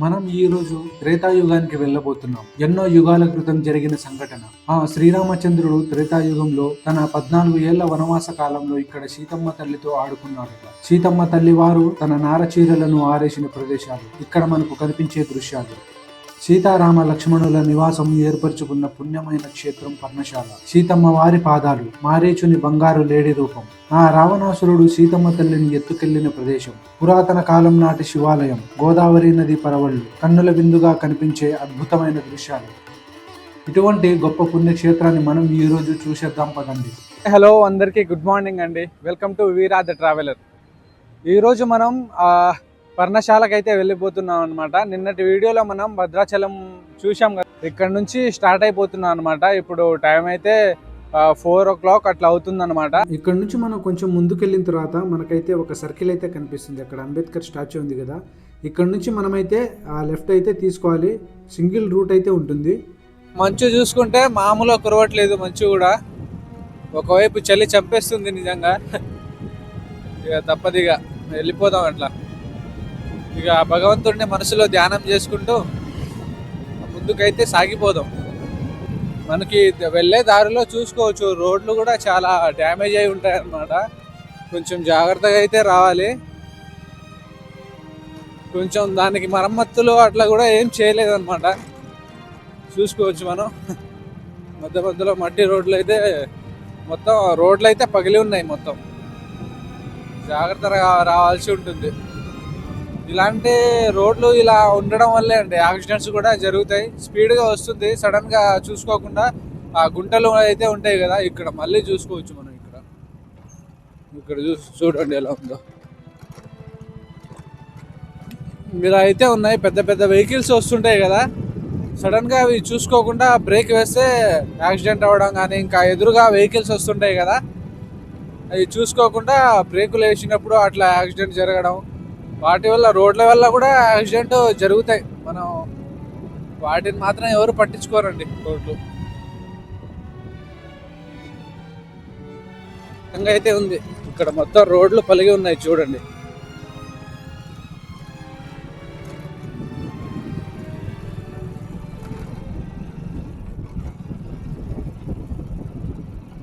మనం ఈ రోజు త్రేతాయుగానికి వెళ్ళబోతున్నాం. ఎన్నో యుగాల క్రితం జరిగిన సంఘటన. ఆ శ్రీరామచంద్రుడు త్రేతాయుగంలో తన పద్నాలుగు ఏళ్ళ వనవాస కాలంలో ఇక్కడ సీతమ్మ తల్లితో ఆడుకున్నాడు సీతమ్మ తల్లి వారు తన నార చీరలను ఆరేసిన ప్రదేశాలు. ఇక్కడ మనకు కనిపించే దృశ్యాలు. సీతారామ లక్ష్మణుల నివాసం ఏర్పరచుకున్న పుణ్యమైన క్షేత్రం పర్ణశాల. సీతమ్మ వారి పాదాలు మారేచుని బంగారు లేడి రూపం. ఆ రావణాసురుడు సీతమ్మ తల్లిని ఎత్తుకెళ్ళిన ప్రదేశం. పురాతన కాలం నాటి శివాలయం గోదావరి నది పరవళ్ళు కన్నుల విందుగా కనిపించే అద్భుతమైన దృశ్యాలు. ఇటువంటి గొప్ప పుణ్యక్షేత్రాన్ని మనం ఈ రోజు చూసేద్దాం పదండి. హలో అందరికీ గుడ్ మార్నింగ్ అండి. Welcome to Veera the traveller ఈరోజు మనం ఆ, పర్ణశాలకు అయితే వెళ్ళిపోతున్నాం అనమాట నిన్నటి వీడియోలో మనం భద్రాచలం చూసాం కదా. ఇక్కడ నుంచి స్టార్ట్ అయిపోతున్నాం అనమాట ఇప్పుడు టైం అయితే ఫోర్ ఓ క్లాక్ అట్లా అవుతుంది అనమాట ఇక్కడ నుంచి మనం కొంచెం ముందుకెళ్ళిన తర్వాత మనకైతే ఒక సర్కిల్ అయితే కనిపిస్తుంది. అక్కడ అంబేద్కర్ స్టాచ్యూ ఉంది కదా. ఇక్కడ నుంచి మనమైతే ఆ లెఫ్ట్ అయితే తీసుకోవాలి. సింగిల్ రూట్ అయితే ఉంటుంది. మంచు చూసుకుంటే మామూలుగా కురవట్లేదు మంచు కూడా. ఒకవైపు చలి చంపేస్తుంది నిజంగా. ఇక తప్పదు ఇక. వెళ్ళిపోదాం అట్లా. ఇక భగవంతుడిని మనసులో ధ్యానం చేసుకుంటూ ముందుకైతే సాగిపోదాం. మనకి వెళ్ళే దారిలో చూసుకోవచ్చు రోడ్లు కూడా చాలా డ్యామేజ్ అయి ఉంటాయి అన్నమాట కొంచెం జాగ్రత్తగా అయితే రావాలి. కొంచెం దానికి మరమ్మతులు అట్లా కూడా ఏం చేయలేదన్నమాట. చూసుకోవచ్చు మనం. మధ్య మధ్యలో మట్టి రోడ్లు అయితే మొత్తం రోడ్లు అయితే పగిలి ఉన్నాయి మొత్తం. జాగ్రత్తగా రావాల్సి ఉంటుంది. ఇలాంటి రోడ్లు ఇలా ఉండడం వల్లే అండి. యాక్సిడెంట్స్ కూడా జరుగుతాయి. స్పీడ్గా వస్తుంది. సడన్గా చూసుకోకుండా ఆ గుంటలు అయితే ఉంటాయి కదా ఇక్కడ మళ్ళీ చూసుకోవచ్చు మనం ఇక్కడ. ఇక్కడ చూసి చూడండి ఎలా ఉందో. ఇలా అయితే ఉన్నాయి. పెద్ద పెద్ద వెహికల్స్ వస్తుంటాయి కదా. సడన్గా అవి చూసుకోకుండా బ్రేక్ వేస్తే యాక్సిడెంట్ అవ్వడం కానీ ఇంకా ఎదురుగా వెహికల్స్ వస్తుంటాయి కదా. అవి చూసుకోకుండా బ్రేకులు వేసినప్పుడు అట్లా యాక్సిడెంట్ జరగడం వాటి వల్ల రోడ్ల వల్ల కూడా యాక్సిడెంట్ జరుగుతాయి. మనం వాటిని మాత్రం ఎవరు పట్టించుకోరండి రోడ్లు. అయితే ఉంది. ఇక్కడ మొత్తం రోడ్లు పలిగి ఉన్నాయి చూడండి.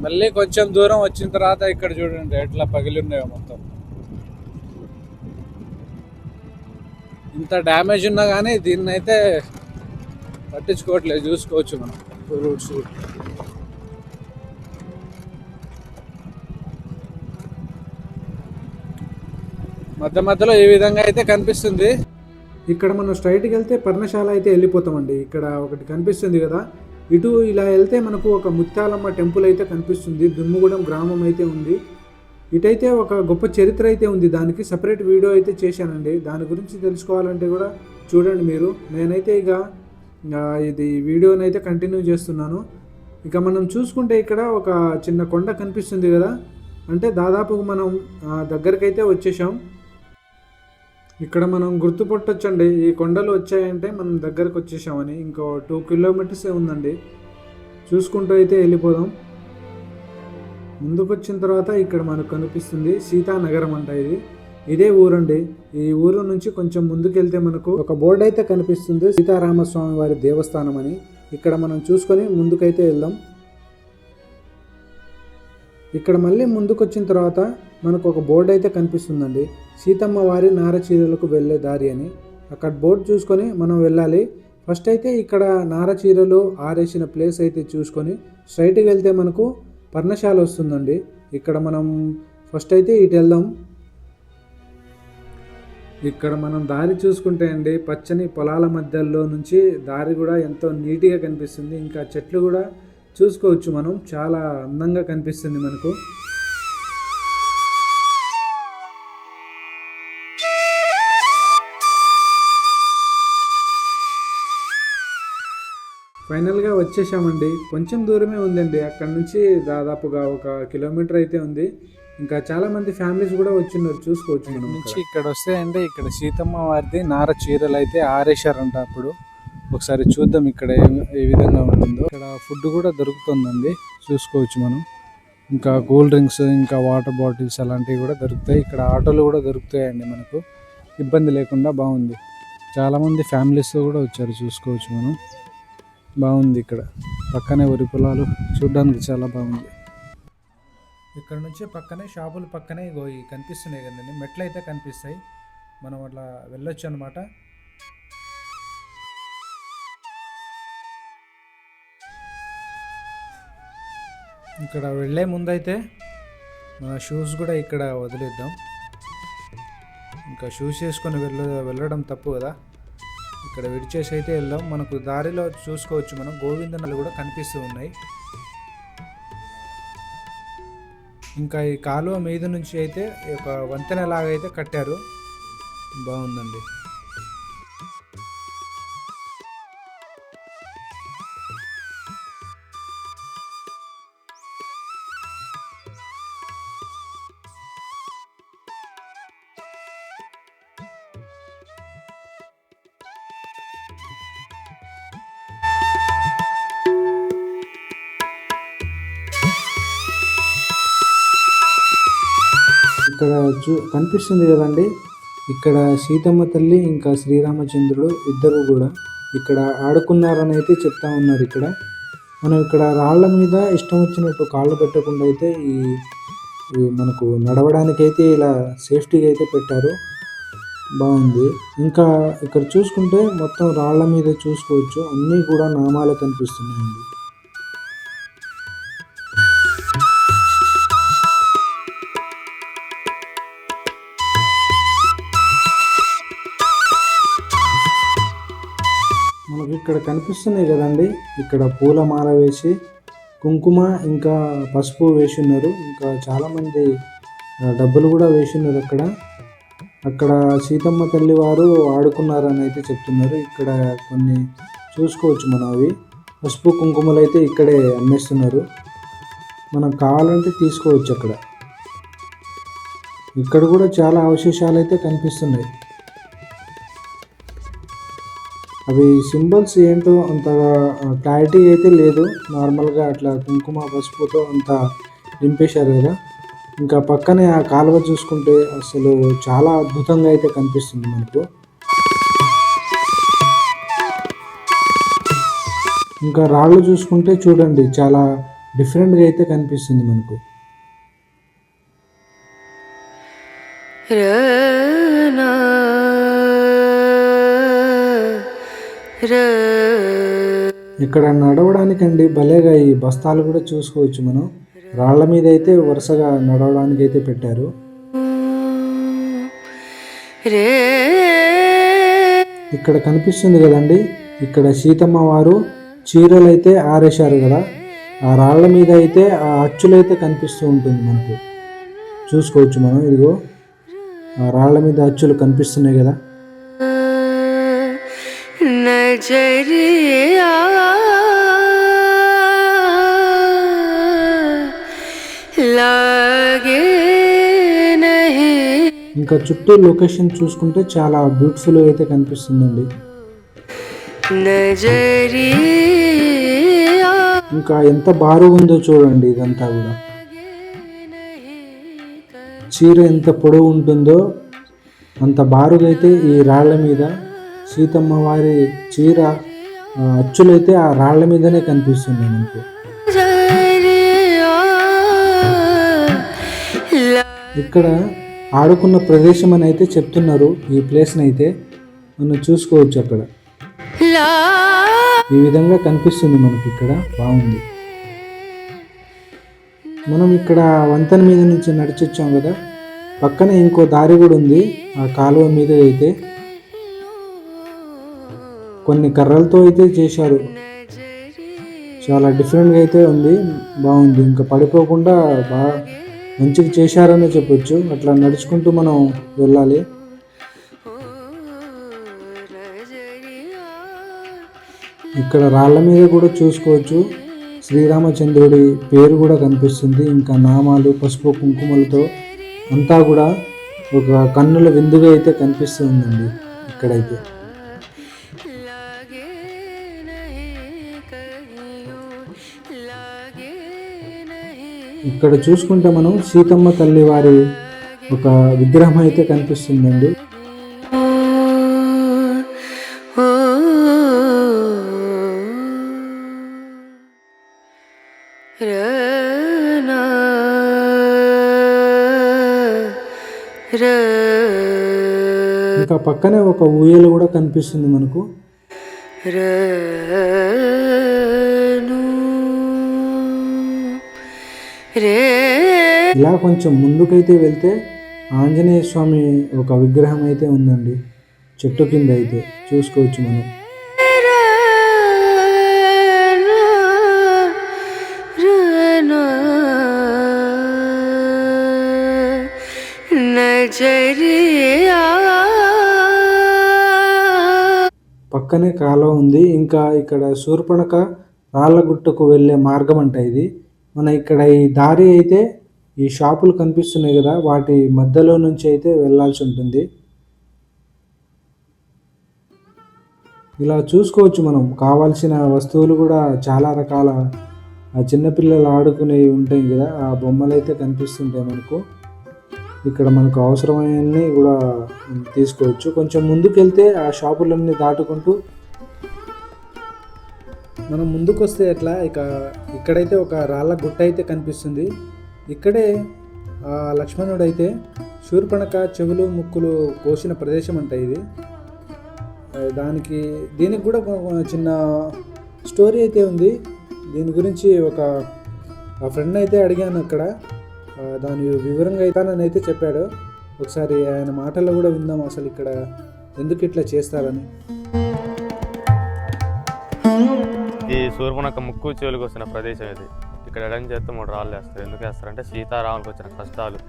మళ్ళీ కొంచెం దూరం వచ్చిన తర్వాత ఇక్కడ చూడండి ఎట్లా పగిలి ఉన్నాయో మొత్తం. ఇంత డ్యామేజ్ ఉన్నా కానీ దీన్ని అయితే పట్టించుకోవట్లేదు చూసుకోవచ్చు మనం. రూట్స్ మధ్య మధ్యలో ఈ విధంగా అయితే కనిపిస్తుంది? ఇక్కడ మనం స్ట్రైట్కి వెళ్తే పర్ణశాల అయితే వెళ్ళిపోతామండి. ఇక్కడ ఒకటి కనిపిస్తుంది కదా. ఇటు ఇలా వెళ్తే మనకు ఒక ముత్యాలమ్మ టెంపుల్ అయితే కనిపిస్తుంది. దుమ్ముగూడెం గ్రామం అయితే ఉంది. ఇటైతే ఒక గొప్ప చరిత్ర అయితే ఉంది. దానికి సపరేట్ వీడియో అయితే చేశానండి. దాని గురించి తెలుసుకోవాలంటే కూడా చూడండి మీరు. నేనైతే ఇక ఇది వీడియోని అయితే కంటిన్యూ చేస్తున్నాను. ఇక మనం చూసుకుంటే ఇక్కడ ఒక చిన్న కొండ కనిపిస్తుంది కదా. అంటే దాదాపు మనం దగ్గరకైతే వచ్చేసాం ఇక్కడ మనం గుర్తుపట్టొచ్చండి. ఈ కొండలు వచ్చాయంటే మనం దగ్గరకు వచ్చేసామని ఇంకో టూ కిలోమీటర్స్ ఉందండి. చూసుకుంటూ అయితే వెళ్ళిపోదాం. ముందుకు వచ్చిన తర్వాత ఇక్కడ మనకు కనిపిస్తుంది సీతానగరం అంట ఇది. ఇదే ఊరండి. ఈ ఊరు నుంచి కొంచెం ముందుకెళ్తే మనకు ఒక బోర్డు అయితే కనిపిస్తుంది సీతారామస్వామి వారి దేవస్థానం అని. ఇక్కడ మనం చూసుకొని ముందుకైతే వెళ్దాం. ఇక్కడ మళ్ళీ ముందుకు వచ్చిన తర్వాత మనకు ఒక బోర్డు అయితే కనిపిస్తుందండి. సీతమ్మ వారి నారచీరలకు వెళ్ళే దారి అని. అక్కడ బోర్డు చూసుకొని మనం వెళ్ళాలి. ఫస్ట్ అయితే ఇక్కడ నారచీరలు ఆరేసిన ప్లేస్ అయితే చూసుకొని స్ట్రైట్కి వెళ్తే మనకు పర్ణశాల వస్తుందండి. ఇక్కడ మనం ఫస్ట్ అయితే ఇటు వెళ్దాం. ఇక్కడ మనం దారి చూసుకుంటే అండి పచ్చని పొలాల మధ్యలో నుంచి దారి కూడా ఎంతో నీట్గా కనిపిస్తుంది. ఇంకా చెట్లు కూడా చూసుకోవచ్చు మనం చాలా అందంగా కనిపిస్తుంది మనకు. ఫైనల్గా వచ్చేసామండి కొంచెం దూరమే ఉందండి. అక్కడ నుంచి దాదాపుగా ఒక కిలోమీటర్ అయితే ఉంది. ఇంకా చాలా మంది ఫ్యామిలీస్ కూడా వచ్చిన్నారు. చూసుకోవచ్చు మనం నుంచి ఇక్కడ. వస్తే అంటే ఇక్కడ సీతమ్మ వారిది నార చీరలు అయితే ఆరేశారంట అప్పుడు. ఒకసారి చూద్దాం ఇక్కడ ఏ- ఏ విధంగా ఉంటుందో. ఇక్కడ ఫుడ్ కూడా దొరుకుతుందండి. చూసుకోవచ్చు మనం. ఇంకా కూల్ డ్రింక్స్ ఇంకా వాటర్ బాటిల్స్ అలాంటివి కూడా దొరుకుతాయి. ఇక్కడ ఆటోలు కూడా దొరుకుతాయండి మనకు. ఇబ్బంది లేకుండా బాగుంది. చాలామంది ఫ్యామిలీస్తో కూడా వచ్చారు. చూసుకోవచ్చు మనం. బాగుంది ఇక్కడ. పక్కనే వరి పొలాలు. చూడడానికి చాలా బాగుంది. ఇక్కడ నుంచి పక్కనే షాపుల పక్కనే ఈ కనిపిస్తున్నాయి కదండి. మెట్లు అయితే కనిపిస్తాయి. మనం అట్లా వెళ్ళొచ్చు అనమాట ఇక్కడ వెళ్ళే ముందైతే మన షూస్ కూడా ఇక్కడ వదిలేద్దాం. ఇంకా షూస్ వేసుకొని వెళ్ళ వెళ్ళడం తప్పు కదా. ఇక్కడ విడిచేసి అయితే వెళ్దాం. మనకు దారిలో చూసుకోవచ్చు మనం. గోవిందనలు కూడా కనిపిస్తూ ఉన్నాయి. ఇంకా ఈ కాలువ మీద నుంచి అయితే ఒక వంతెన లాగా అయితే కట్టారు. బాగుందండి. చూ కనిపిస్తుంది కదండి. ఇక్కడ సీతమ్మ తల్లి ఇంకా శ్రీరామచంద్రుడు ఇద్దరు కూడా ఇక్కడ ఆడుకున్నారని అయితే చెప్తా ఉన్నారు ఇక్కడ. మనం ఇక్కడ రాళ్ళ మీద ఇష్టం వచ్చినట్టు కాళ్ళు పెట్టకుండా అయితే ఈ మనకు నడవడానికి అయితే ఇలా సేఫ్టీగా అయితే పెట్టారు. బాగుంది. ఇంకా ఇక్కడ చూసుకుంటే మొత్తం రాళ్ళ మీద చూసుకోవచ్చు. అన్నీ కూడా నామాలు కనిపిస్తున్నాయండి. ఇక్కడ కనిపిస్తున్నాయి కదండి. ఇక్కడ పూల మాల వేసి కుంకుమ ఇంకా పసుపు వేసి ఉన్నారు ఇంకా చాలామంది డబ్బులు కూడా వేసి ఉన్నారు అక్కడ. అక్కడ సీతమ్మ తల్లి వారు ఆడుకున్నారని అయితే చెప్తున్నారు. ఇక్కడ కొన్ని చూసుకోవచ్చు మనం అవి. పసుపు కుంకుమలు అయితే ఇక్కడే అమ్మేస్తున్నారు. మనం కావాలంటే తీసుకోవచ్చు అక్కడ. ఇక్కడ కూడా చాలా అవశేషాలు అయితే కనిపిస్తున్నాయి. అవి సింబల్స్ ఏంటో అంతగా క్లారిటీ అయితే లేదు. నార్మల్గా అట్లా కుంకుమ పసుపుతో అంత నింపేశారు కదా. ఇంకా పక్కనే ఆ కాలువ చూసుకుంటే అసలు చాలా అద్భుతంగా అయితే కనిపిస్తుంది మనకు. ఇంకా రాళ్ళు చూసుకుంటే చూడండి చాలా డిఫరెంట్గా అయితే కనిపిస్తుంది మనకు. రనా ఇక్కడ నడవడానికండి భలేగా ఈ బస్తాలు కూడా చూసుకోవచ్చు మనం. రాళ్ళ మీద అయితే వరుసగా నడవడానికి అయితే పెట్టారు ఇక్కడ కనిపిస్తుంది కదండి ఇక్కడ సీతమ్మ వారు చీరలు అయితే ఆరేశారు కదా. ఆ రాళ్ళ మీద అయితే ఆ అచ్చులైతే కనిపిస్తూ ఉంటుంది మనకు. చూసుకోవచ్చు మనం ఇదిగో. ఆ రాళ్ళ మీద అచ్చులు కనిపిస్తున్నాయి కదా. లాగే నహీ ఇంకా చుట్టూ లొకేషన్ చూసుకుంటే చాలా బ్యూటిఫుల్ అయితే కనిపిస్తుందండి. ఇంకా ఎంత బారుగా ఉందో చూడండి ఇదంతా కూడా. చీర ఎంత పొడవు ఉంటుందో అంత బారుగా అయితే ఈ రాళ్ళ మీద. సీతమ్మ వారి చీర అచ్చులైతే ఆ రాళ్ళ మీదనే కనిపిస్తున్నాయి మనకు. ఇక్కడ ఆడుకున్న ప్రదేశం అని అయితే చెప్తున్నారు ఈ ప్లేస్ని అయితే. మనం చూసుకోవచ్చు అక్కడ. ఈ విధంగా కనిపిస్తుంది మనకి ఇక్కడ. బాగుంది. మనం ఇక్కడ వంతెన మీద నుంచి నడిచొచ్చాం కదా. పక్కనే ఇంకో దారి కూడా ఉంది ఆ కాలువ మీద అయితే. కొన్ని కర్రలతో అయితే చేశారు. చాలా డిఫరెంట్గా అయితే ఉంది. బాగుంది. ఇంకా పడిపోకుండా బాగా మంచిగా చేశారనే చెప్పొచ్చు. అట్లా నడుచుకుంటూ మనం వెళ్ళాలి. ఇక్కడ రాళ్ళ మీద కూడా చూసుకోవచ్చు. శ్రీరామచంద్రుడి పేరు కూడా కనిపిస్తుంది. ఇంకా నామాలు పసుపు కుంకుమలతో అంతా కూడా ఒక కన్నుల విందుగా అయితే కనిపిస్తుందండి ఇక్కడైతే. ఇక్కడ చూసుకుంటే మనం సీతమ్మ తల్లి వారి ఒక విగ్రహం అయితే కనిపిస్తుందండి. ఇంకా పక్కనే ఒక ఊయలు కూడా కనిపిస్తుంది మనకు. ఇలా కొంచెం ముందుకైతే వెళ్తే ఆంజనేయ స్వామి ఒక విగ్రహం అయితే ఉందండి. చెట్టు కింద అయితే చూసుకోవచ్చు మనం. పక్కనే కాలం ఉంది. ఇంకా ఇక్కడ శూర్పణక రాళ్ళగుట్టకు వెళ్ళే మార్గం అంట ఇది. మన ఇక్కడ ఈ దారి అయితే ఈ షాపులు కనిపిస్తున్నాయి కదా వాటి మధ్యలో నుంచి అయితే వెళ్ళాల్సి ఉంటుంది. ఇలా చూసుకోవచ్చు మనం. కావాల్సిన వస్తువులు కూడా చాలా రకాల చిన్నపిల్లలు ఆడుకునేవి ఉంటాయి కదా ఆ బొమ్మలు అయితే కనిపిస్తుంటాయి మనకు. ఇక్కడ మనకు అవసరమైనవి కూడా తీసుకోవచ్చు. కొంచెం ముందుకు వెళ్తే ఆ షాపులన్నీ దాటుకుంటూ మనం ముందుకు వస్తే ఎట్లా ఇక ఇక్కడైతే ఒక రాళ్ళ గుట్ట అయితే కనిపిస్తుంది. ఇక్కడే లక్ష్మణుడు అయితే శూర్పణక చెవులు ముక్కులు కోసిన ప్రదేశం అంట ఇది. దానికి దీనికి కూడా చిన్న స్టోరీ అయితే ఉంది. దీని గురించి ఒక ఫ్రెండ్ అయితే అడిగాను అక్కడ. దాని వివరంగా అయితే అయితే చెప్పాడు. ఒకసారి ఆయన మాటల్లో కూడా విందాం అసలు ఇక్కడ ఎందుకు ఇట్లా చేస్తారని. ఈ ముక్కు చెవులకు వచ్చిన ప్రదేశం ఇది. ఇక్కడ ఎడం చేస్తే మూడు రాళ్ళు వేస్తారు. ఎందుకు వేస్తారంటే సీతారాములకు వచ్చిన కష్టాలు.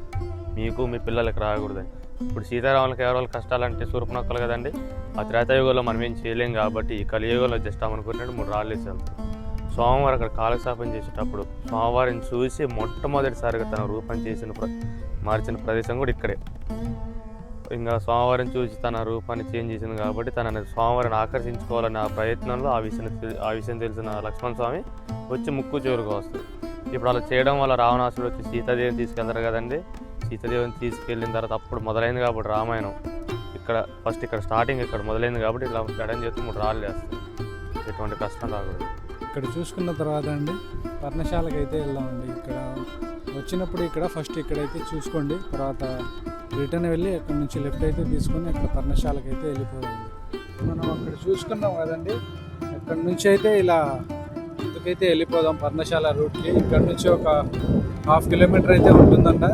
మీకు మీ పిల్లలకి రాకూడదని. ఇప్పుడు సీతారాములకి ఎవరో కష్టాలంటే అంటే కదండి. ఆ త్రేతాయుగంలో మనం ఏం చేయలేం కాబట్టి ఈ కలియుగంలో జస్ట్ అనుకున్నట్టు మూడు రాళ్ళు వేసాం సోమవారం అక్కడ కాలస్థాపన చేసేటప్పుడు సోమవారం చూసి మొట్టమొదటిసారిగా తన రూపం చేసిన ప్ర మార్చిన ప్రదేశం కూడా ఇక్కడే. ఇంకా స్వామివారిని చూసి తన రూపాన్ని చేంజ్ చేసింది కాబట్టి తనని స్వామివారిని ఆకర్షించుకోవాలనే ఆ ప్రయత్నంలో ఆ విషయం ఆ విషయం తెలిసిన లక్ష్మణ స్వామి వచ్చి ముక్కు చెరువుకు వస్తుంది. ఇప్పుడు అలా చేయడం వల్ల రావణాసుడు వచ్చి సీతాదేవిని తీసుకెళ్తారు కదండి. సీతాదేవిని తీసుకెళ్ళిన తర్వాత అప్పుడు మొదలైంది కాబట్టి రామాయణం. ఇక్కడ ఫస్ట్ ఇక్కడ స్టార్టింగ్ ఇక్కడ మొదలైంది కాబట్టి ఇలా గడని చేస్తే మూడు రాళ్ళు వేస్తారు ఎటువంటి కష్టం రాకూడదు. ఇక్కడ చూసుకున్న తర్వాత అండి పర్ణశాలకు అయితే వెళ్దామండి. ఇక్కడ వచ్చినప్పుడు ఇక్కడ ఫస్ట్ ఇక్కడైతే చూసుకోండి. తర్వాత రిటర్న్ వెళ్ళి అక్కడ నుంచి లెఫ్ట్ అయితే తీసుకొని అక్కడ పర్ణశాలకు అయితే వెళ్ళిపోవాలి. మనం అక్కడ చూసుకున్నాం కదండి. అక్కడ నుంచి అయితే ఇలా ముందుకైతే వెళ్ళిపోదాం పర్ణశాల రూట్కి. ఇక్కడ నుంచి ఒక హాఫ్ కిలోమీటర్ అయితే ఉంటుందంట.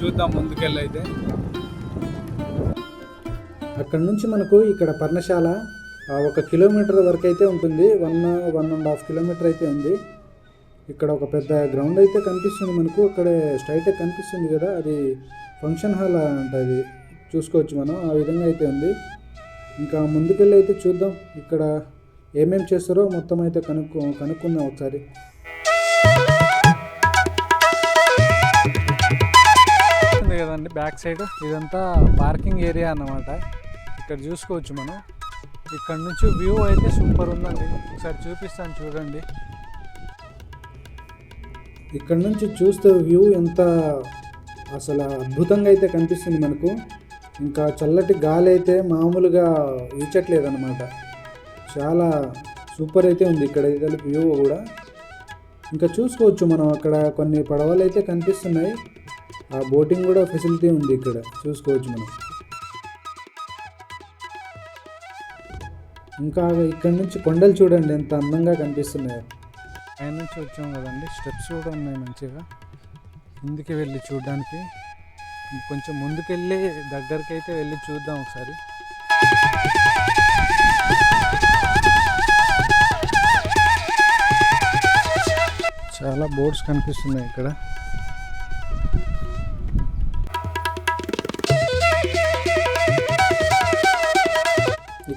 చూద్దాం ముందుకెళ్ళి అయితే. అక్కడ నుంచి మనకు ఇక్కడ పర్ణశాల ఒక కిలోమీటర్ వరకు అయితే ఉంటుంది. One one and half kilometre అయితే ఉంది. ఇక్కడ ఒక పెద్ద గ్రౌండ్ అయితే కనిపిస్తుంది మనకు. అక్కడ స్ట్రైట్ కనిపిస్తుంది కదా. అది ఫంక్షన్ హాల్ అంట అది. చూసుకోవచ్చు మనం. ఆ విధంగా అయితే ఉంది. ఇంకా ముందుకెళ్ళి అయితే చూద్దాం. ఇక్కడ ఏమేమి చేస్తారో మొత్తం అయితే కనుక్కు కనుక్కుందాం ఒకసారి. కదండి బ్యాక్ సైడ్. ఇదంతా పార్కింగ్ ఏరియా అన్నమాట. ఇక్కడ చూసుకోవచ్చు మనం. ఇక్కడ నుంచి వ్యూ అయితే సూపర్ ఉందండి. ఒకసారి చూపిస్తాను చూడండి. ఇక్కడ నుంచి చూస్తే వ్యూ ఎంత అసలు అద్భుతంగా అయితే కనిపిస్తుంది మనకు. ఇంకా చల్లటి గాలి అయితే మామూలుగా వీచట్లేదు చాలా సూపర్ అయితే ఉంది ఇక్కడ వ్యూ కూడా. ఇంకా చూసుకోవచ్చు మనం అక్కడ కొన్ని పడవలు అయితే కనిపిస్తున్నాయి. ఆ బోటింగ్ కూడా ఫెసిలిటీ ఉంది ఇక్కడ. చూసుకోవచ్చు మనం. ఇంకా ఇక్కడ నుంచి కొండలు చూడండి ఎంత అందంగా కనిపిస్తున్నాయో. పైన నుంచి వచ్చాం కదండి స్టెప్స్ కూడా ఉన్నాయి మంచిగా. ముందుకి వెళ్ళి చూడడానికి. కొంచెం ముందుకెళ్ళి దగ్గరికి అయితే వెళ్ళి చూద్దాం ఒకసారి. చాలా బోర్డ్స్ కనిపిస్తున్నాయి ఇక్కడ.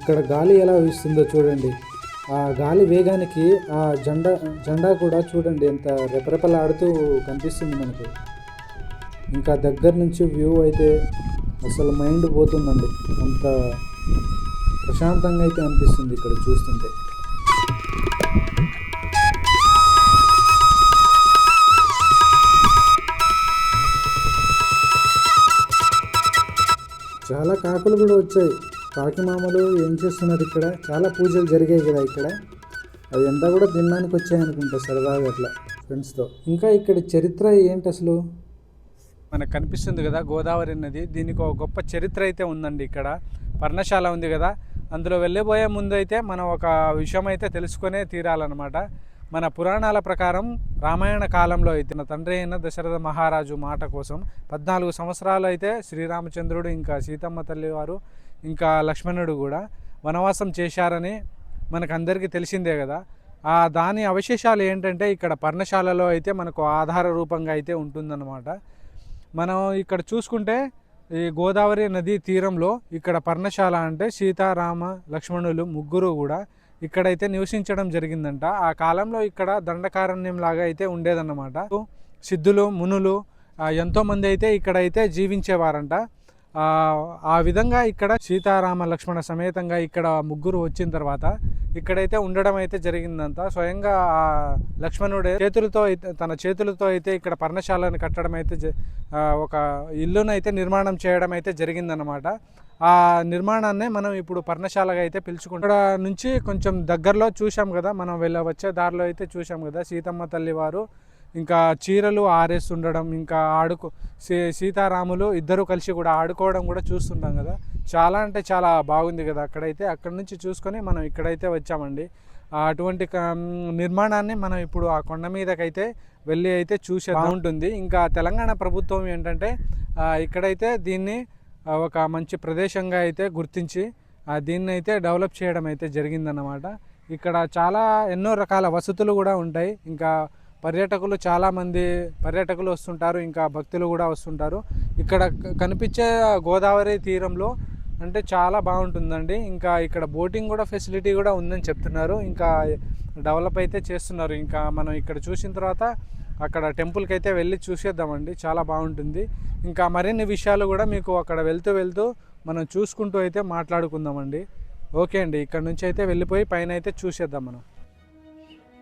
ఇక్కడ గాలి ఎలా వీస్తుందో చూడండి. ఆ గాలి వేగానికి ఆ జెండా జెండా కూడా చూడండి ఎంత రెపరెపలాడుతూ కనిపిస్తుంది మనకు. ఇంకా దగ్గర నుంచి వ్యూ అయితే అసలు మైండ్ పోతుందండి. అంత ప్రశాంతంగా అయితే అనిపిస్తుంది ఇక్కడ చూస్తుంటే. చాలా కాకులు కూడా వచ్చాయి. కాకిమామలు ఏం చేస్తున్నారు ఇక్కడ? చాలా పూజలు జరిగాయి కదా ఇక్కడ. అవి అంతా కూడా తినడానికి వచ్చాయనుకుంటా సరదాగా అట్లా ఫ్రెండ్స్తో ఇంకా ఇక్కడ చరిత్ర ఏంటి అసలు? మనకు కనిపిస్తుంది కదా గోదావరి నది. దీనికి ఒక గొప్ప చరిత్ర అయితే ఉందండి ఇక్కడ. పర్ణశాల ఉంది కదా. అందులో వెళ్ళిపోయే ముందు అయితే మనం ఒక విషయం అయితే తెలుసుకునే తీరాలన్నమాట. మన పురాణాల ప్రకారం రామాయణ కాలంలో అయితే తండ్రి అయిన దశరథ మహారాజు మాట కోసం పద్నాలుగు సంవత్సరాలు అయితే శ్రీరామచంద్రుడు ఇంకా సీతమ్మ తల్లి వారు ఇంకా లక్ష్మణుడు కూడా వనవాసం చేశారని మనకు అందరికీ తెలిసిందే కదా. ఆ దాని అవశేషాలు ఏంటంటే ఇక్కడ పర్ణశాలలో అయితే మనకు ఆధార రూపంగా అయితే ఉంటుందన్నమాట. మనం ఇక్కడ చూసుకుంటే ఈ గోదావరి నదీ తీరంలో ఇక్కడ పర్ణశాల అంటే సీతారామ లక్ష్మణులు ముగ్గురు కూడా ఇక్కడైతే నివసించడం జరిగిందంట. ఆ కాలంలో ఇక్కడ దండకారణ్యం లాగా అయితే ఉండేదన్నమాట. సిద్ధులు మునులు ఎంతోమంది అయితే ఇక్కడైతే జీవించేవారంట. ఆ, విధంగా ఇక్కడ సీతారామ లక్ష్మణ సమేతంగా ఇక్కడ ముగ్గురు వచ్చిన తర్వాత ఇక్కడైతే ఉండడం అయితే జరిగిందంట. స్వయంగా ఆ లక్ష్మణుడే చేతులతో అయితే తన చేతులతో అయితే ఇక్కడ పర్ణశాలను కట్టడం అయితే జ- ఒక ఇల్లునైతే నిర్మాణం చేయడం అయితే జరిగిందనమాట ఆ నిర్మాణాన్ని మనం ఇప్పుడు పర్ణశాలగా అయితే పిలుచుకుంటాం. ఇక్కడ నుంచి కొంచెం దగ్గరలో చూసాం కదా మనం వెళ్ళ వచ్చే దారిలో అయితే చూసాం కదా సీతమ్మ తల్లి వారు ఇంకా చీరలు ఆరేస్తుండడం ఇంకా ఆడుకో సీ సీతారాములు ఇద్దరు కలిసి కూడా ఆడుకోవడం కూడా చూస్తుంటాం కదా. చాలా అంటే చాలా బాగుంది కదా అక్కడైతే అక్కడ నుంచి చూసుకొని మనం ఇక్కడైతే వచ్చామండి. అటువంటి క- నిర్మాణాన్ని మనం ఇప్పుడు ఆ కొండ మీదకైతే వెళ్ళి అయితే చూసే ఉంటుంది ఇంకా తెలంగాణ ప్రభుత్వం ఏంటంటే ఇక్కడైతే దీన్ని ఒక మంచి ప్రదేశంగా అయితే గుర్తించి దీన్ని అయితే డెవలప్ చేయడం అయితే జరిగిందన్నమాట. ఇక్కడ చాలా ఎన్నో రకాల వసతులు కూడా ఉంటాయి. ఇంకా పర్యాటకులు చాలామంది పర్యాటకులు వస్తుంటారు ఇంకా భక్తులు కూడా వస్తుంటారు. ఇక్కడ కనిపించే గోదావరి తీరంలో అంటే చాలా బాగుంటుందండి. ఇంకా ఇక్కడ బోటింగ్ కూడా ఫెసిలిటీ కూడా ఉందని చెప్తున్నారు. ఇంకా డెవలప్ అయితే చేస్తున్నారు. ఇంకా మనం ఇక్కడ చూసిన తర్వాత అక్కడ టెంపుల్కి అయితే వెళ్ళి చూసేద్దామండి. చాలా బాగుంటుంది. ఇంకా మరిన్ని విషయాలు కూడా మీకు అక్కడ వెళ్తూ వెళ్తూ మనం చూసుకుంటూ అయితే మాట్లాడుకుందామండి. ఓకే అండి. ఇక్కడ నుంచి అయితే వెళ్ళిపోయి పైన అయితే చూసేద్దాం మనం.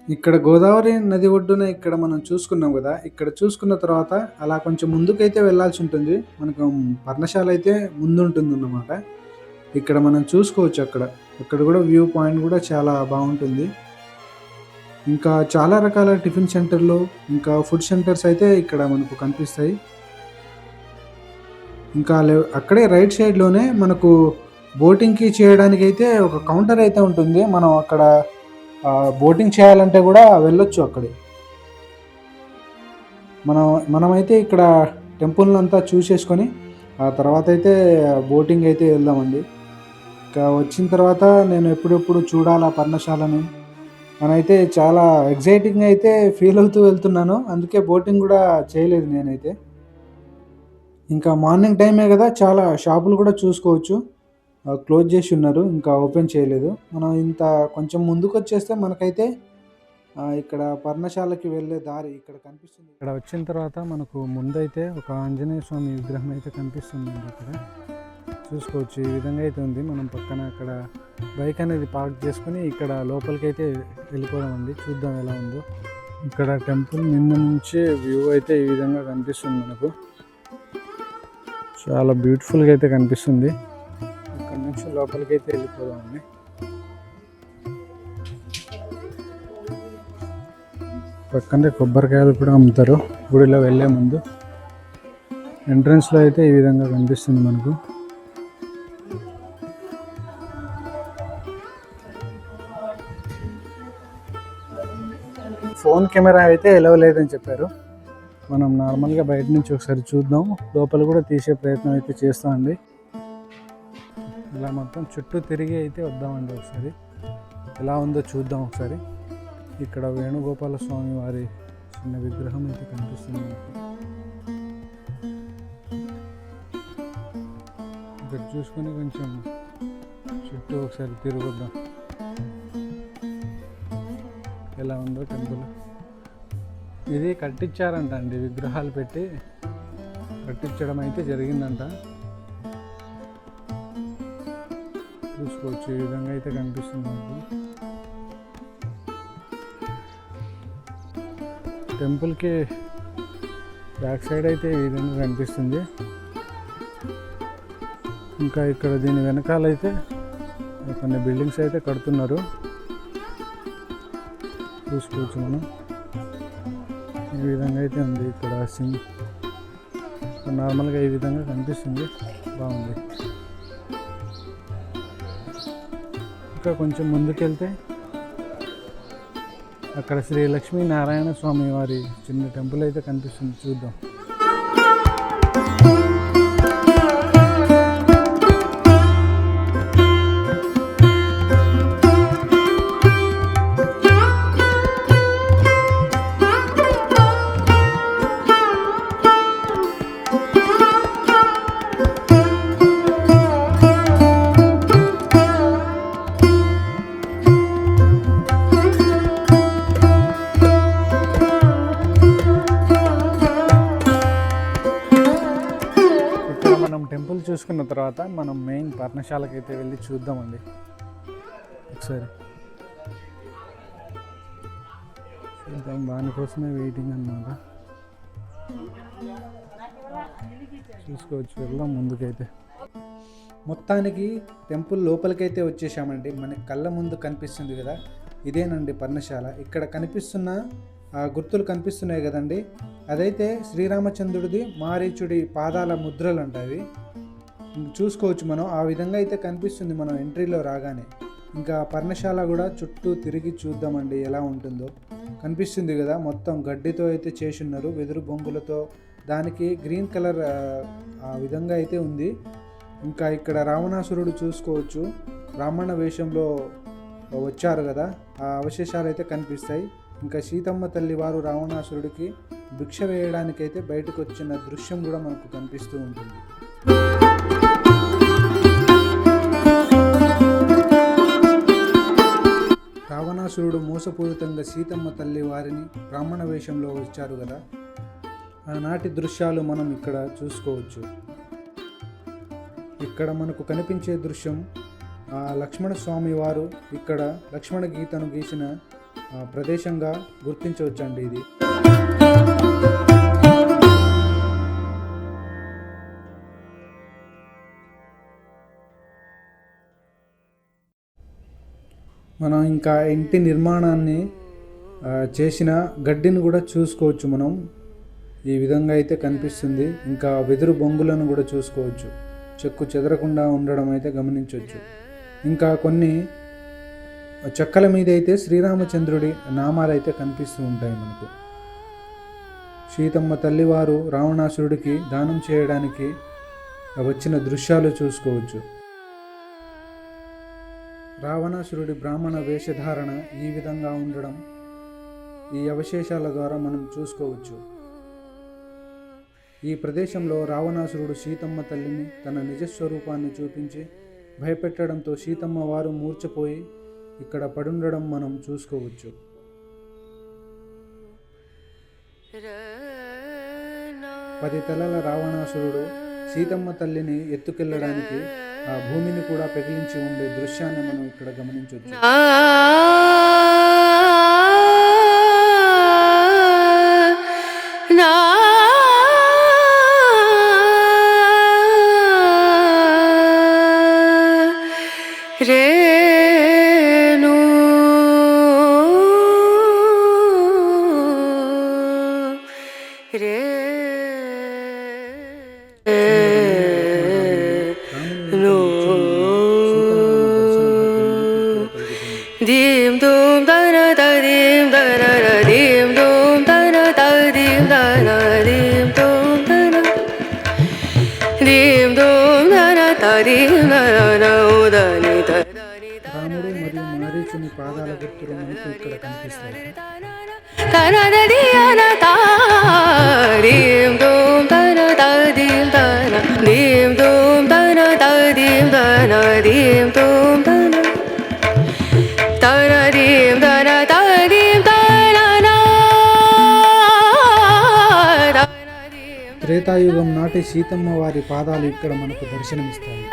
ఇక్కడ గోదావరి నది ఒడ్డున ఇక్కడ మనం చూసుకున్నాం కదా. ఇక్కడ చూసుకున్న తర్వాత అలా కొంచెం ముందుకైతే వెళ్ళాల్సి ఉంటుంది. మనకు పర్ణశాల అయితే ముందుంటుంది అన్నమాట ఇక్కడ మనం చూసుకోవచ్చు అక్కడ. అక్కడ కూడా వ్యూ పాయింట్ కూడా చాలా బాగుంటుంది. ఇంకా చాలా రకాల టిఫిన్ సెంటర్లు ఇంకా ఫుడ్ సెంటర్స్ అయితే ఇక్కడ మనకు కనిపిస్తాయి. ఇంకా అక్కడే రైట్ సైడ్లోనే మనకు బోటింగ్కి చేయడానికి అయితే ఒక కౌంటర్ అయితే ఉంటుంది. మనం అక్కడ బోటింగ్ చేయాలంటే కూడా వెళ్ళొచ్చు అక్కడే. మనం మనమైతే ఇక్కడ టెంపుల్ని అంతా చూసేసుకొని ఆ తర్వాత అయితే బోటింగ్ అయితే వెళ్దామండి. ఇంకా వచ్చిన తర్వాత నేను ఎప్పుడెప్పుడు చూడాలి ఆ పర్ణశాలని? నేనైతే చాలా ఎగ్జైటింగ్ అయితే ఫీల్ అవుతూ వెళ్తున్నాను. అందుకే బోటింగ్ కూడా చేయలేదు నేనైతే. ఇంకా మార్నింగ్ టైమే కదా చాలా షాపులు కూడా చూసుకోవచ్చు. క్లోజ్ చేసి ఉన్నారు ఇంకా ఓపెన్ చేయలేదు. మనం ఇంత కొంచెం ముందుకు వచ్చేస్తే మనకైతే ఇక్కడ పర్ణశాలకి వెళ్ళే దారి ఇక్కడ కనిపిస్తుంది. ఇక్కడ వచ్చిన తర్వాత మనకు ముందైతే ఒక ఆంజనేయ స్వామి విగ్రహం అయితే కనిపిస్తుందండి ఇక్కడ. చూసుకోవచ్చు. ఈ విధంగా అయితే ఉంది. మనం పక్కన అక్కడ బైక్ అనేది పార్క్ చేసుకుని ఇక్కడ లోపలికి అయితే వెళ్ళిపోదామండి చూద్దాం ఎలా ఉందో. ఇక్కడ టెంపుల్ నిన్న నుంచి వ్యూ అయితే ఈ విధంగా కనిపిస్తుంది మనకు. చాలా బ్యూటిఫుల్గా అయితే కనిపిస్తుంది. ఇక్కడ నుంచి లోపలికి అయితే వెళ్ళిపోదాం అండి. పక్కనే కొబ్బరికాయలు కూడా అమ్ముతారు. గుడిలో వెళ్ళే ముందు. ఎంట్రన్స్లో అయితే ఈ విధంగా కనిపిస్తుంది మనకు. ఫోన్ కెమెరా అయితే ఎలవ్ లేదని చెప్పారు. మనం నార్మల్గా బయట నుంచి ఒకసారి చూద్దాం. లోపల కూడా తీసే ప్రయత్నం అయితే చేస్తామండి ఇలా మొత్తం చుట్టూ తిరిగి అయితే వద్దామండి ఒకసారి. ఎలా ఉందో చూద్దాం ఒకసారి. ఇక్కడ వేణుగోపాల స్వామి వారి చిన్న విగ్రహం అయితే కనిపిస్తుంది ఇక్కడ చూసుకొని కొంచెం చుట్టూ ఒకసారి తిరుగుద్దాం ఎలా ఉందో టెంపుల్. ఇది కట్టించారంట అండి విగ్రహాలు పెట్టి కట్టించడం అయితే జరిగిందంట. చూసుకోవచ్చు ఈ విధంగా అయితే కనిపిస్తుంది మనకు. టెంపుల్కి బ్యాక్ సైడ్ అయితే ఈ విధంగా కనిపిస్తుంది. ఇంకా ఇక్కడ దీని వెనకాలైతే కొన్ని బిల్డింగ్స్ అయితే కడుతున్నారు. చూసుకోవచ్చు మనం ఈ విధంగా అయితే ఉంది ఇక్కడ సింగ్ నార్మల్గా ఈ విధంగా కనిపిస్తుంది. బాగుంది. ఇంకా కొంచెం ముందుకెళ్తే అక్కడ శ్రీ లక్ష్మీనారాయణ స్వామి వారి చిన్న టెంపుల్ అయితే కనిపిస్తుంది. చూద్దాం. చూసుకున్న తర్వాత మనం మెయిన్ పర్ణశాలకు అయితే వెళ్ళి చూద్దామండి. ఒకసారి. చూద్దాం దానికోసమే వెయిటింగ్ అన్నమాట. చూసుకోవచ్చు వెళ్దాం ముందుకైతే. మొత్తానికి టెంపుల్ లోపలికైతే వచ్చేసామండి. మన కళ్ళ ముందు కనిపిస్తుంది కదా? ఇదేనండి పర్ణశాల. ఇక్కడ కనిపిస్తున్న గుర్తులు కనిపిస్తున్నాయి కదండి? అదైతే శ్రీరామచంద్రుడిది మారీచుడి పాదాల ముద్రలు అంటవి చూసుకోవచ్చు మనం. ఆ విధంగా అయితే కనిపిస్తుంది మనం ఎంట్రీలో రాగానే. ఇంకా పర్ణశాల కూడా చుట్టూ తిరిగి చూద్దామండి ఎలా ఉంటుందో. కనిపిస్తుంది కదా మొత్తం గడ్డితో అయితే చేసున్నారు. వెదురు బొంగులతో దానికి గ్రీన్ కలర్ ఆ, విధంగా అయితే ఉంది. ఇంకా ఇక్కడ రావణాసురుడు చూసుకోవచ్చు. రామణ వేషంలో వచ్చారు కదా ఆ అవశేషాలు అయితే కనిపిస్తాయి. ఇంకా సీతమ్మ తల్లి వారు రావణాసురుడికి భిక్ష వేయడానికైతే బయటకు వచ్చిన దృశ్యం కూడా మనకు కనిపిస్తూ ఉంటుంది. రావణాసురుడు మోసపూరితంగా సీతమ్మ తల్లి వారిని బ్రాహ్మణ వేషంలో వచ్చారు కదా. ఆనాటి దృశ్యాలు మనం ఇక్కడ చూసుకోవచ్చు. ఇక్కడ మనకు కనిపించే దృశ్యం ఆ లక్ష్మణ స్వామి వారు ఇక్కడ లక్ష్మణ గీతను గీసిన ఆ, ప్రదేశంగా గుర్తించవచ్చండి ఇది. మనం ఇంకా ఇంటి నిర్మాణాన్ని చేసిన గడ్డిని కూడా చూసుకోవచ్చు మనం. ఈ విధంగా అయితే కనిపిస్తుంది. ఇంకా వెదురు బొంగులను కూడా చూసుకోవచ్చు. చెక్కు చెదరకుండా ఉండడం అయితే గమనించవచ్చు ఇంకా కొన్ని చెక్కల మీద అయితే శ్రీరామచంద్రుడి నామాలు అయితే కనిపిస్తూ ఉంటాయి మనకు. సీతమ్మ తల్లివారు రావణాసురుడికి దానం చేయడానికి వచ్చిన దృశ్యాలు చూసుకోవచ్చు. రావణాసురుడి బ్రాహ్మణ వేషధారణ ఈ విధంగా ఉండడం ఈ అవశేషాల ద్వారా మనం చూసుకోవచ్చు. ఈ ప్రదేశంలో రావణాసురుడు సీతమ్మ తల్లిని తన నిజస్వరూపాన్ని చూపించి భయపెట్టడంతో సీతమ్మ వారు మూర్చపోయి ఇక్కడ పడుండడం మనం చూసుకోవచ్చు. పది తలల రావణాసురుడు సీతమ్మ తల్లిని ఎత్తుకెళ్ళడానికి భూమిని కూడా పెగిలించి ఉండే దృశ్యాన్ని మనం ఇక్కడ గమనించవచ్చు. నా త్రేతాయుగం నాటి సీతమ్మ వారి పాదాలు ఇక్కడ మనకు దర్శనమిస్తాయి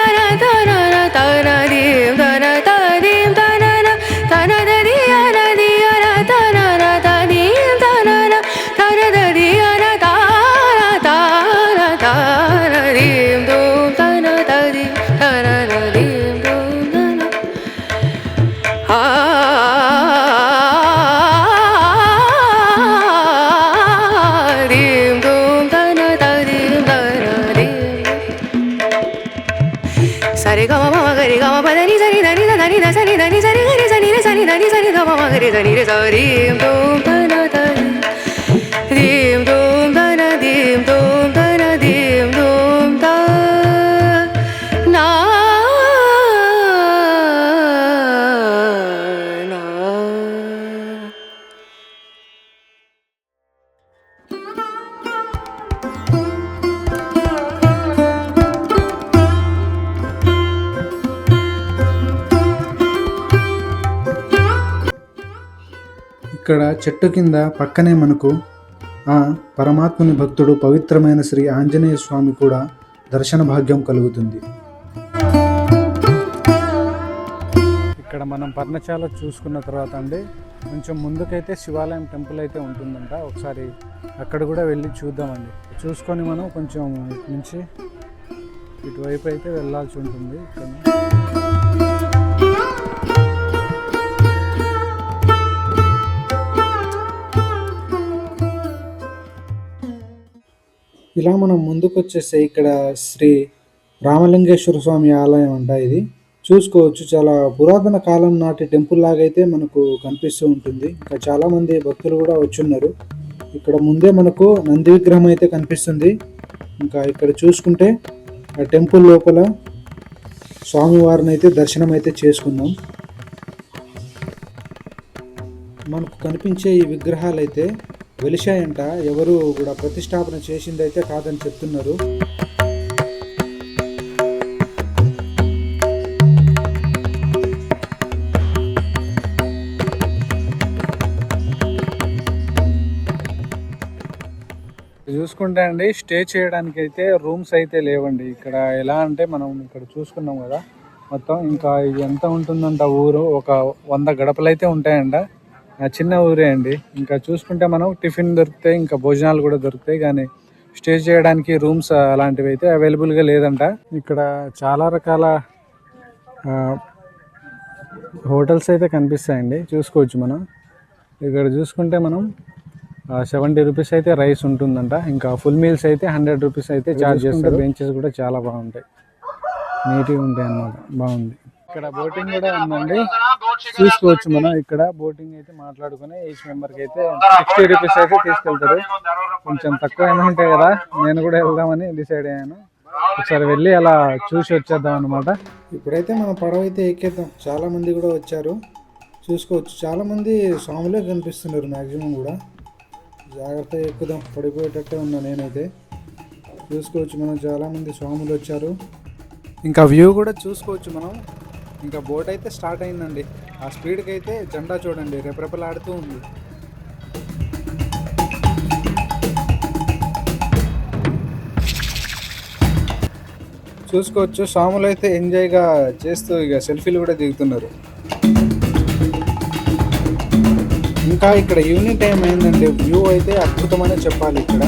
re, do, re, do, re, do, re, do, ఇక్కడ చెట్టు కింద పక్కనే మనకు ఆ పరమాత్ముని భక్తుడు పవిత్రమైన శ్రీ ఆంజనేయ స్వామి కూడా దర్శన భాగ్యం కలుగుతుంది. ఇక్కడ మనం పర్ణశాల చూసుకున్న తర్వాత అండి కొంచెం ముందుకైతే శివాలయం టెంపుల్ అయితే ఉంటుందంట. ఒకసారి అక్కడ కూడా వెళ్ళి చూద్దామండి. చూసుకొని మనం కొంచెం ఇటు నుంచి ఇటువైపు అయితే వెళ్ళాల్సి ఉంటుంది. ఇక్కడ ఇలా మనం ముందుకు వచ్చేస్తే ఇక్కడ శ్రీ రామలింగేశ్వర స్వామి ఆలయం అంట ఇది. చూసుకోవచ్చు చాలా పురాతన కాలం నాటి టెంపుల్ లాగైతే మనకు కనిపిస్తూ ఉంటుంది. ఇంకా చాలా మంది భక్తులు కూడా వచ్చున్నారు. ఇక్కడ ముందే మనకు నంది విగ్రహం అయితే కనిపిస్తుంది. ఇంకా ఇక్కడ చూసుకుంటే ఆ టెంపుల్ లోపల స్వామివారిని అయితే దర్శనం అయితే చేసుకుందాం మనకు కనిపించే ఈ విగ్రహాలు అయితే వెలిశాయంట. ఎవరు కూడా ప్రతిష్టాపన చేసిందైతే కాదని చెప్తున్నారు. చూసుకుంటే అండి స్టే చేయడానికి అయితే రూమ్స్ అయితే లేవండి. ఇక్కడ ఎలా అంటే మనం ఇక్కడ చూసుకున్నాం కదా మొత్తం ఇంకా ఇది ఎంత ఉంటుందంట ఊరు? ఒక వంద గడపలు అయితే ఉంటాయంట. చిన్న ఊరే అండి. ఇంకా చూసుకుంటే మనం టిఫిన్ దొరుకుతాయి ఇంకా భోజనాలు కూడా దొరుకుతాయి. కానీ స్టే చేయడానికి రూమ్స్ అలాంటివి అయితే అవైలబుల్గా లేదంట. ఇక్కడ చాలా రకాల హోటల్స్ అయితే కనిపిస్తాయండి. చూసుకోవచ్చు మనం. ఇక్కడ చూసుకుంటే మనం సెవెంటీ రూపీస్ అయితే రైస్ ఉంటుందంట. ఇంకా ఫుల్ మీల్స్ అయితే హండ్రెడ్ రూపీస్ అయితే చార్జ్ చేస్తారు. బెంచెస్ కూడా చాలా బాగుంటాయి. నీట్గా ఉంటాయి అన్నమాట. బాగుంది. ఇక్కడ బోటింగ్ కూడా ఉందండి. చూసుకోవచ్చు మనం ఇక్కడ. బోటింగ్ అయితే మాట్లాడుకుని ఈచ్ మెంబర్కి అయితే సిక్స్టీ రూపీస్ అయితే తీసుకెళ్తారు. కొంచెం తక్కువ అమౌంట్ కదా. నేను కూడా వెళ్దామని డిసైడ్ అయ్యాను. ఒకసారి వెళ్ళి అలా చూసి వచ్చేద్దాం అనమాట ఇప్పుడైతే మన పడవ అయితే ఎక్కేద్దాం. చాలా మంది కూడా వచ్చారు. చూసుకోవచ్చు. చాలా మంది స్వాములే కనిపిస్తున్నారు మ్యాక్సిమం కూడా. జాగ్రత్తగా ఎక్కుదాం. పడిపోయేటట్టే ఉన్నా నేనైతే. చూసుకోవచ్చు మనం. చాలా మంది స్వాములు వచ్చారు. ఇంకా వ్యూ కూడా చూసుకోవచ్చు మనం. ఇంకా బోట్ అయితే స్టార్ట్ అయిందండి. ఆ స్పీడ్కి అయితే జెండా చూడండి రెపరెపలాడుతూ ఉంది. చూసుకోవచ్చు సాములు అయితే ఎంజాయ్గా చేస్తూ ఇక సెల్ఫీలు కూడా దిగుతున్నారు. ఇంకా ఇక్కడ ఈవినింగ్ టైం అయిందండి వ్యూ అయితే అద్భుతమనే చెప్పాలి ఇక్కడ.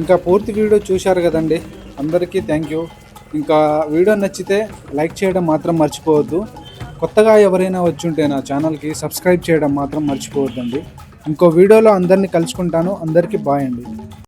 ఇంకా పూర్తి వీడియో చూశారు కదండి. అందరికీ థ్యాంక్ యూ. ఇంకా వీడియో నచ్చితే లైక్ చేయడం మాత్రం మర్చిపోవద్దు. కొత్తగా ఎవరైనా వచ్చి ఉంటే నా ఛానల్కి సబ్స్క్రైబ్ చేయడం మాత్రం మర్చిపోవద్దండి. ఇంకో వీడియోలో అందరినీ కలుసుకుంటాను. అందరికీ బాయ్ అండి.